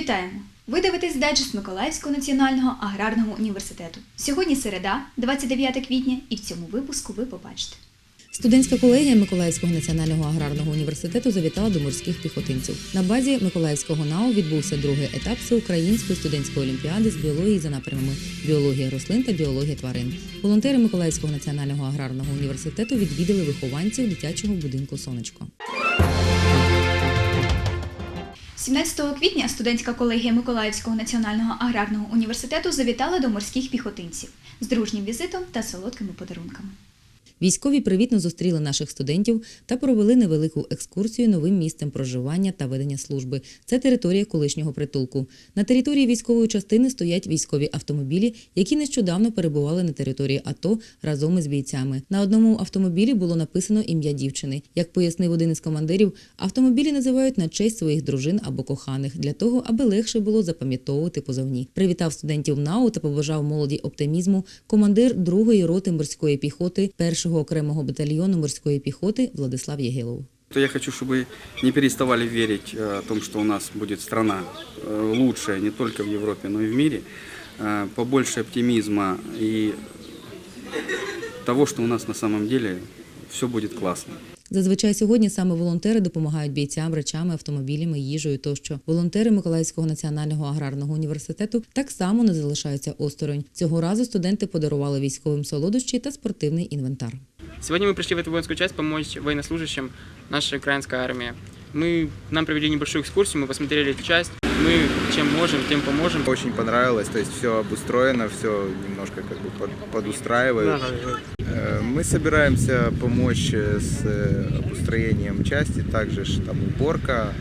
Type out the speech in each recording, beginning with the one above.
Вітаємо! Ви дивитесь дайджест Миколаївського національного аграрного університету. Сьогодні середа, 29 квітня, і в цьому випуску ви побачите. Студентська колегія Миколаївського національного аграрного університету завітала до морських піхотинців. На базі Миколаївського НАУ відбувся другий етап всеукраїнської студентської олімпіади з біології за напрямами біологія рослин та біологія тварин. Волонтери Миколаївського національного аграрного університету відвідали вихованців дитячого будинку Сонечко. 17 квітня студентська колегія Миколаївського національного аграрного університету завітала до морських піхотинців з дружнім візитом та солодкими подарунками. Військові привітно зустріли наших студентів та провели невелику екскурсію новим місцем проживання та ведення служби. Це територія колишнього притулку. На території військової частини стоять військові автомобілі, які нещодавно перебували на території АТО разом із бійцями. На одному автомобілі було написано ім'я дівчини. Як пояснив один із командирів, автомобілі називають на честь своїх дружин або коханих для того, аби легше було запам'ятовувати позовні. Привітав студентів НАУ та побажав молоді оптимізму командир другої роти морської піхоти першого окремого батальйону морської піхоти Владислав Єгилов. То я хочу, чтобы не переставали верить э, о том, что у нас будет страна э, лучшая не только в Европе, но и в мире. Э, Побольше оптимизма и того, что у нас на самом деле все будет классно. Зазвичай сьогодні саме волонтери допомагають бійцям речами, автомобілями, їжею тощо. Волонтери Миколаївського національного аграрного університету так само не залишаються осторонь. Цього разу студенти подарували військовим солодощі та спортивний інвентар. Сегодня мы пришли в эту воинскую часть помочь военнослужащим нашей украинской армии. Мы, нам провели небольшую экскурсию, мы посмотрели эту часть. Мы чем можем, тем поможем. Очень понравилось, то есть все обустроено, все немножко как бы под, подустраивают. Э, Мы собираемся помочь э, с э, обустроением части, также ж там уборка,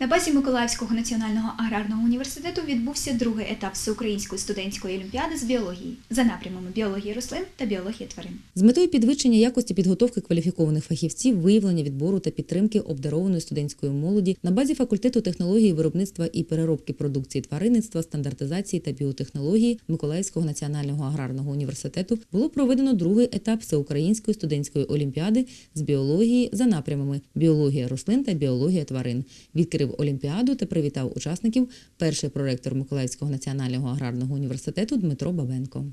На базі Миколаївського національного аграрного університету відбувся другий етап всеукраїнської студентської олімпіади з біології за напрямами біології рослин та біології тварин. З метою підвищення якості підготовки кваліфікованих фахівців, виявлення відбору та підтримки обдарованої студентської молоді на базі факультету технології виробництва і переробки продукції тваринництва, стандартизації та біотехнології Миколаївського національного аграрного університету було проведено другий етап всеукраїнської студентської олімпіади з біології за напрямами біологія рослин та біологія тварин. Відкрив олімпіаду та привітав учасників перший проректор Миколаївського національного аграрного університету Дмитро Бабенко.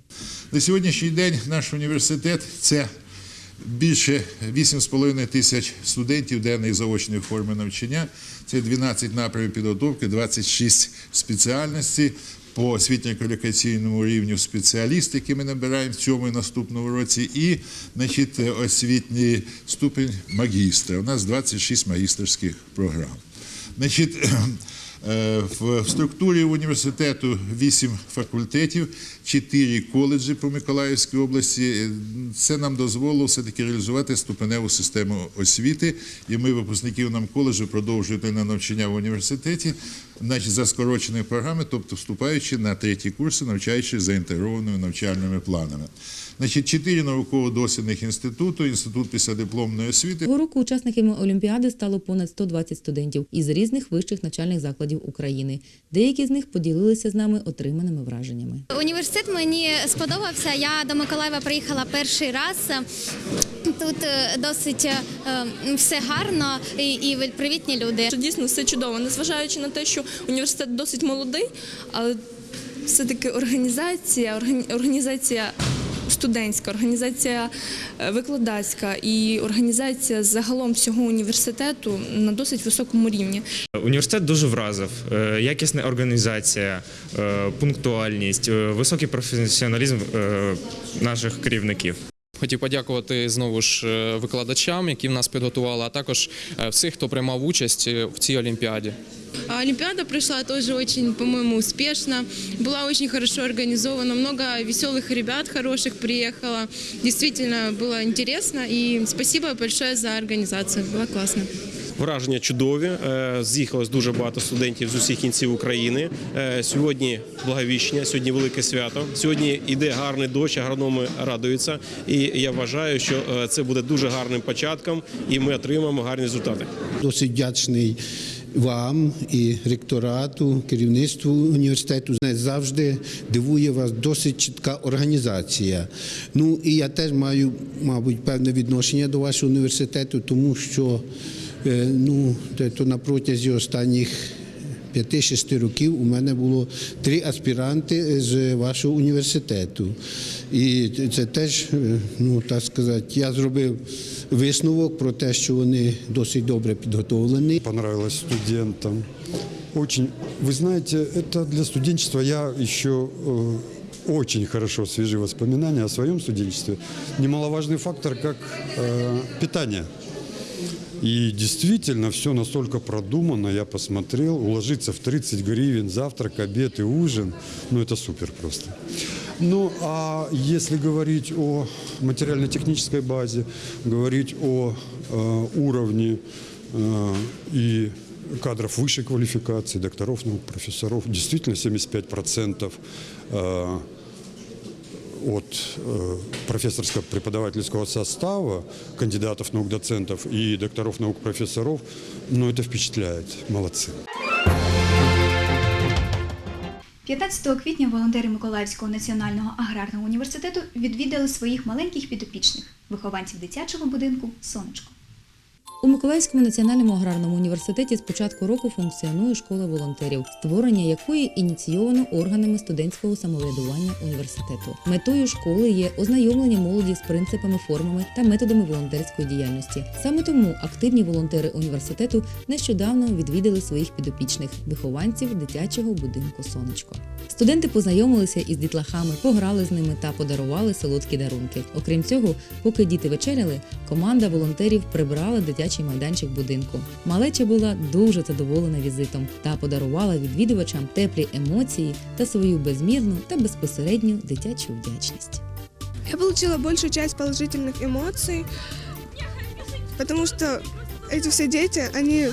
На сьогоднішній день наш університет це більше 8,5 тисяч студентів денної заочної форми навчання. Це 12 напрямів підготовки, 26 спеціальностей по освітньо-кваліфікаційному рівню спеціаліст, які ми набираємо в цьому і наступному році, і значить, освітній ступень магістра. У нас 26 магістерських програм. Значить, е, в структурі університету 8 факультетів, 4 коледжі по Миколаївській області. Е, Це нам дозволило все-таки реалізувати ступеневу систему освіти. І ми, випускників нам коледжу, продовжуємо на навчання в університеті, значить, за скороченою програмою, тобто вступаючи на треті курси, навчаючись за інтегрованими навчальними планами. Значить, 4 науково-дослідних інституту, інститут післядипломної освіти. Цього року учасниками Олімпіади стало понад 120 студентів із різних вищих навчальних закладів України. Деякі з них поділилися з нами отриманими враженнями. Університет мені сподобався. Я до Миколаєва приїхала перший раз. Тут е, досить е, все гарно і, і привітні люди. Дійсно все чудово, незважаючи на те, що університет досить молодий, але все-таки організація, органі- організація студентська, організація е, викладацька і організація загалом всього університету на досить високому рівні. Університет дуже вразив. Е, Якісна організація, е, пунктуальність, високий професіоналізм наших керівників. Хотів подякувати знову ж е, викладачам, які в нас підготували, а також е, всіх, хто приймав участь е, в цій олімпіаді. Олимпиада прошла тоже очень, по-моему, успешно. Была очень хорошо организована. Много веселых ребят хороших приехало. Действительно было интересно. И спасибо большое за организацию. Было классно. Враження чудові. Е, З'їхалось дуже багато студентів з усіх кінців України. Е, Сьогодні благовіщення, сьогодні велике свято. Сьогодні йде гарний дощ, агрономи радуються. І я вважаю, що е, це буде дуже гарним початком, і ми отримаємо гарні результати. Досить вдячний вам і ректорату, керівництву університету. Завжди дивує вас досить чітка організація. Ну і я теж маю, мабуть, певне відношення до вашого університету, тому що Ну, те- то на протязі останніх 5-6 років у мене було три аспіранти з вашого університету. І це теж, е, ну так сказати, я зробив висновок про те, що вони досить добре підготовлені. понравилось студентам. Очень, вы знаете, это для студенчества я еще э, очень хорошо свежие воспоминания о своем студенчестве. Немаловажный фактор, как э, питание. И действительно все настолько продумано, я посмотрел, уложиться в 30 гривен, завтрак, обед и ужин, ну это супер просто. Ну а если говорить о материально-технической базе, говорить о э, уровне э, и кадров высшей квалификации, докторов наук, профессоров, действительно 75% э, от э, профессорско-преподавательского состава, кандидатов наук, доцентов и докторов наук, профессоров, ну, это впечатляет. Молодцы. 15 квітня волонтери Миколаївського національного аграрного університету відвідали своїх маленьких підопічних вихованців дитячого будинку Сонечко. У Миколаївському національному аграрному університеті з початку року функціонує школа волонтерів, створення якої ініційовано органами студентського самоврядування університету. Метою школи є ознайомлення молоді з принципами, формами та методами волонтерської діяльності. Саме тому активні волонтери університету нещодавно відвідали своїх підопічних вихованців дитячого будинку Сонечко. Студенти познайомилися із дітлахами, пограли з ними та подарували солодкі дарунки. Окрім цього, поки діти вечеряли, команда волонтерів прибрала дитячий майданчик будинку. Малеча була дуже задоволена візитом та подарувала відвідувачам теплі емоції та свою безмірну та безпосередню дитячу вдячність. Я получила большую часть положительных эмоций, потому что эти все дети, они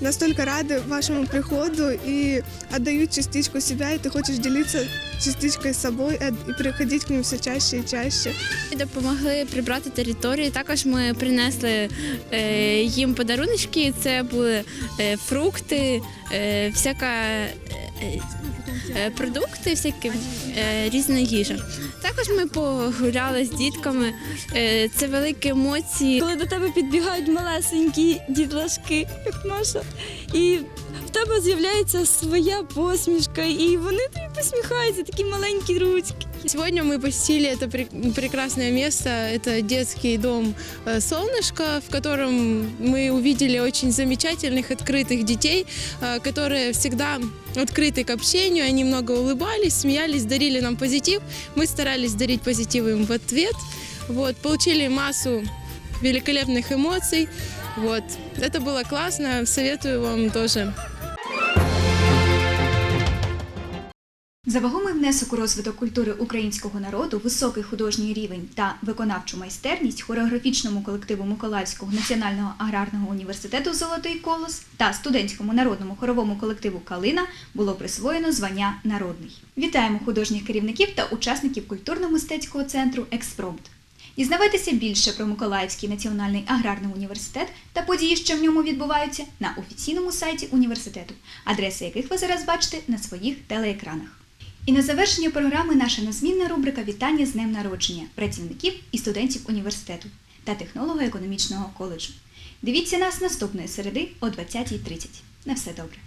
настолько рады вашему приходу и отдают частичку себя, и ты хочешь делиться частичкой с собой э, и приходить к ним все чаще и чаще. Допомогли прибрати територію. Також ми принесли е, їм подарунки. Це були е, фрукти, е, всяка е, е, продукти, всякі е, різна їжа. Також ми погуляли з дітками. Е, це великі емоції. Коли до тебе підбігають малесенькі дітлашки, як Маша, і в тебе з'являється своя посмішка, і вони тобі посміхаються, такі маленькі ручки. Сегодня мы посетили это пре- прекрасное место. Это детский дом э, «Солнышко», в котором мы увидели очень замечательных, открытых детей, э, которые всегда открыты к общению. Они много улыбались, смеялись, дарили нам позитив. Мы старались дарить позитив им в ответ. Вот, получили массу великолепных эмоций. Вот. Это было классно. Советую вам тоже За вагомий внесок у розвиток культури українського народу, високий художній рівень та виконавчу майстерність хореографічному колективу Миколаївського національного аграрного університету Золотий колос та студентському народному хоровому колективу Калина було присвоєно звання Народний. Вітаємо художніх керівників та учасників культурно-мистецького центру Експромт. Дізнавайтеся більше про Миколаївський національний аграрний університет та події, що в ньому відбуваються, на офіційному сайті університету, адреси яких ви зараз бачите на своїх телеекранах. І на завершення програми наша незмінна рубрика Вітання з днем народження працівників і студентів університету та технолого-економічного коледжу. Дивіться нас наступної середи о 20.30. На все добре.